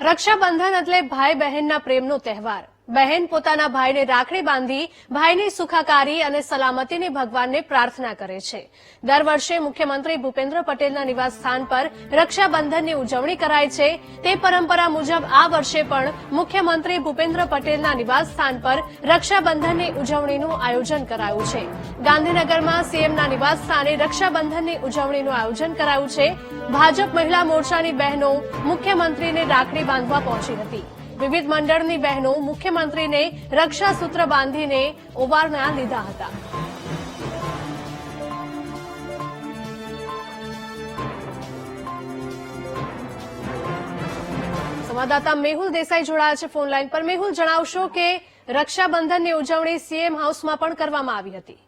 રક્ષાબંધન એટલે ભાઈ બહેનના પ્રેમનો તહેવાર. બહેન પોતાના ભાઈને રાખડી બાંધી, ભાઈની સુખાકારી અને સલામતીની ભગવાનને પ્રાર્થના કરે છે. દર વર્ષે મુખ્યમંત્રી ભૂપેન્દ્ર પટેલના નિવાસ સ્થાન પર રક્ષાબંધનની ઉજવણી કરાય છે. તે પરંપરા મુજબ આ વર્ષે પણ મુખ્યમંત્રી ભૂપેન્દ્ર પટેલના નિવાસસ્થાન પર રક્ષાબંધનની ઉજવણીનું આયોજન કરાયું છે. ગાંધીનગરમાં સીએમના નિવાસ સ્થાને રક્ષાબંધનની ઉજવણીનું આયોજન કરાયું છે. ભાજપ મહિલા મોરચાની બહેનો મુખ્યમંત્રીને રાખડી બાંધવા પહોંચી હતી. વિવિધ મંડળની બહેનો મુખ્યમંત્રીને રક્ષાસૂત્ર બાંધીને ઓવારણા લીધા હતા. સંવાદદાતા મેહુલ દેસાઈ જોડાયા છે ફોન લાઈન પર. મેહુલ, જણાવશો કે રક્ષાબંધનની ઉજવણી સીએમ હાઉસમાં પણ કરવામાં આવી હતી.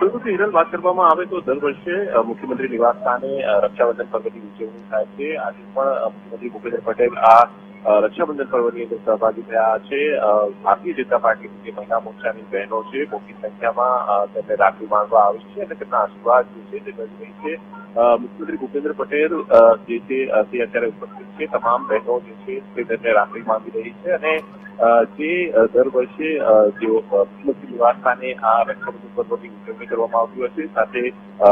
બિલકુલ હિરલ, વાત કરવામાં આવે તો દર વર્ષે મુખ્યમંત્રી નિવાસ સ્થાને રક્ષાબંધન પર્વની ઉજવણી થાય છે. આજે પણ મુખ્યમંત્રી ભૂપેન્દ્ર પટેલ આ રક્ષાબંધન પર્વની અંદર સહભાગી થયા છે. ભારતીય જનતા પાર્ટીની જે મહિલા મોરચાની બહેનો છે, મોટી સંખ્યામાં તેમને રાખડી માંગવા આવી છે અને તેમના આશીર્વાદ જે છે તે મળી રહી છે. મુખ્યમંત્રી ભૂપેન્દ્ર પટેલ જે છે તે અત્યારે ઉપસ્થિત છે, તમામ બહેનો જે છે, તે તેમને રાખડી માંગી રહી છે અને જે દર વર્ષે જેઓ મુખ્યમંત્રી નિવાસસ્થાને આ રક્ષાબંધન પર્વની ઉજવણી કરવામાં આવતી હશે સાથે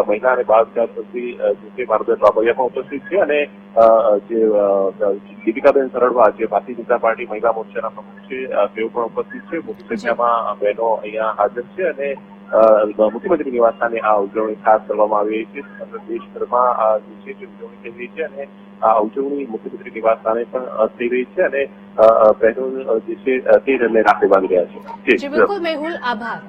મહિલા અને બાળ વિકાસ મંત્રી જે છે ભારતભાઈ બાબરિયા પણ ઉપસ્થિત છે અને જે દીપિકાબેન સરળવા જે ભારતીય જનતા પાર્ટી મહિલા મોરચાના પ્રમુખ છે તેઓ પણ ઉપસ્થિત છે. મોટી સંખ્યામાં બહેનો અહીંયા હાજર છે અને મુખ્યમંત્રી નિવાસસ્થાને આ ઉજવણી ખાસ કરવામાં આવી રહી છે. સમગ્ર દેશભરમાં આ જે છે ઉજવણી થઈ રહી છે અને આ ઉજવણી મુખ્યમંત્રી નિવાસસ્થાને પણ થઈ રહી છે અને અ, જે છે તે તેમને રાખડી બાંધી રહ્યા છે. બિલકુલ મેહુલ આભાર.